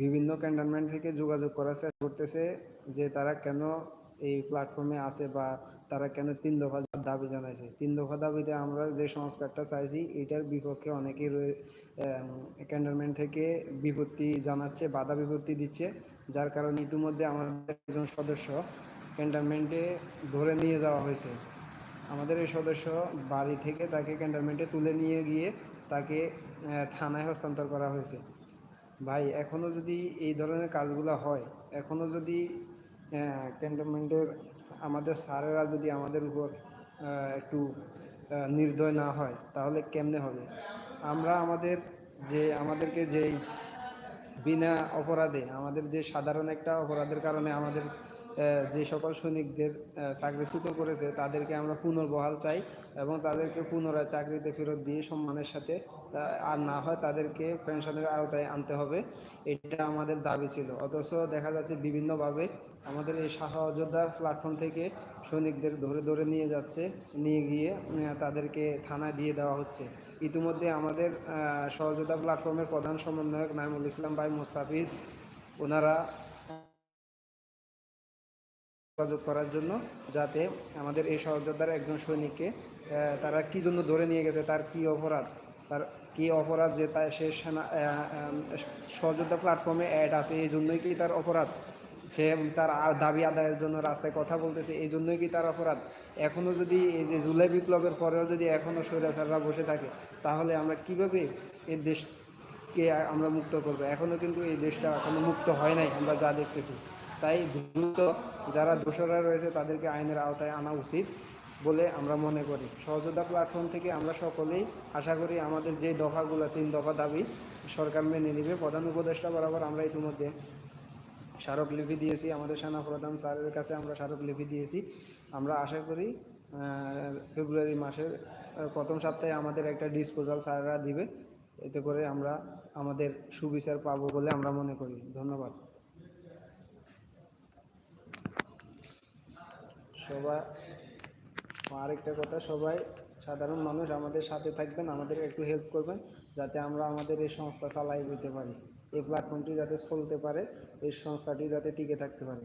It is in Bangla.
বিভিন্ন ক্যান্টনমেন্ট থেকে যোগাযোগ করার চেষ্টা করতেছে যে তারা কেন এই প্ল্যাটফর্মে আছে বা তারা কেন তিন দফা দাবি জানাইছে। তিন দফা দাবিতে আমরা যে সংস্কারটা চাইছি, এটার বিপক্ষে অনেকেই রয়ে ক্যান্টনমেন্ট থেকে বিপত্তি জানাচ্ছে, বাধা বিপত্তি দিচ্ছে। যার কারণে ইতিমধ্যে আমাদের একজন সদস্য ক্যান্টনমেন্টে ধরে নিয়ে যাওয়া হয়েছে। আমাদের এই সদস্য বাড়ি থেকে তাকে ক্যান্টনমেন্টে তুলে নিয়ে গিয়ে তাকে থানায় হস্তান্তর করা হয়েছে। ভাই এখনও যদি এই ধরনের কাজগুলো হয় এখনও যদি ক্যান্টনমেন্টের আমাদের স্যারেরা যদি আমাদের উপর একটু নির্দয় না হয়, তাহলে কেমনে হবে? আমরা আমাদের যে, আমাদেরকে যেই বিনা অপরাধে, আমাদের যে সাধারণ একটা অপরাধের কারণে আমাদের যে সকল সৈনিকদের চাকরিচ্যুত করেছে, তাদেরকে আমরা পুনর্বহাল চাই এবং তাদেরকে পুনরায় চাকরিতে ফেরত দিয়ে সম্মানের সাথে আর না হয় তাদেরকে পেনশনের আওতায় আনতে হবে, এটা আমাদের দাবি ছিল। অথচ দেখা যাচ্ছে বিভিন্নভাবে আমাদের এই সহযোদ্ধা প্ল্যাটফর্ম থেকে সৈনিকদের ধরে ধরে নিয়ে যাচ্ছে, নিয়ে গিয়ে তাদেরকে থানায় দিয়ে দেওয়া হচ্ছে। ইতিমধ্যে আমাদের সহযোদ্ধা প্ল্যাটফর্মের প্রধান সমন্বয়ক নাইমুল ইসলাম ভাই মুস্তাফিজ, ওনারা যোগাযোগ করার জন্য যাতে আমাদের এই সহযোদ্ধার একজন সৈনিককে তারা কি জন্য ধরে নিয়ে গেছে, তার কি অপরাধ, তার কি অপরাধ যে তার সে সেনা সহযোদ্ধা প্ল্যাটফর্মে অ্যাড আছে, এই জন্যই কি তার অপরাধ? সে তার দাবি আদায়ের জন্য রাস্তায় কথা বলতেছে, এই জন্যই কি তার অপরাধ? এখনও যদি এই যে জুলাই বিপ্লবের পরেও যদি এখনও স্বৈরাচাররা বসে থাকে, তাহলে আমরা কীভাবে এই দেশকে আমরা মুক্ত করব? এখনও কিন্তু এই দেশটা এখনও মুক্ত হয় নাই, আমরা যা দেখতেছি। তাই দ্রুত যারা দোষরা রয়েছে তাদেরকে আইনের আওতায় আনা উচিত বলে আমরা মনে করি। সহযোদ্ধা প্ল্যাটফর্ম থেকে আমরা সকলেই আশা করি আমাদের যে দফাগুলো, তিন দফা দাবি সরকার মেনে নেবে। প্রধান উপদেষ্টা বরাবর আমরা ইতিমধ্যে স্মারকলিপি দিয়েছি। আমাদের সেনা প্রধান স্যারের কাছে আমরা স্মারকলিপি দিয়েছি। আমরা আশা করি ফেব্রুয়ারি মাসের প্রথম সপ্তাহে আমাদের একটা ডিসপোজাল স্যাররা দিবে। এতে করে আমরা আমাদের সুবিচার পাবো বলে আমরা মনে করি। ধন্যবাদ। সবাই আরেকটা কথা, সবাই সাধারণ মানুষ, আমাদের সাথে থাকবেন, আমাদের একটু হেল্প করবেন, যাতে আমরা আমাদের এই সংস্থা চালাই যেতে পারি। এই প্ল্যাটফর্মটি যাতে চলতে পারে, এই সংস্থাটি যাতে টিকে থাকতে পারে।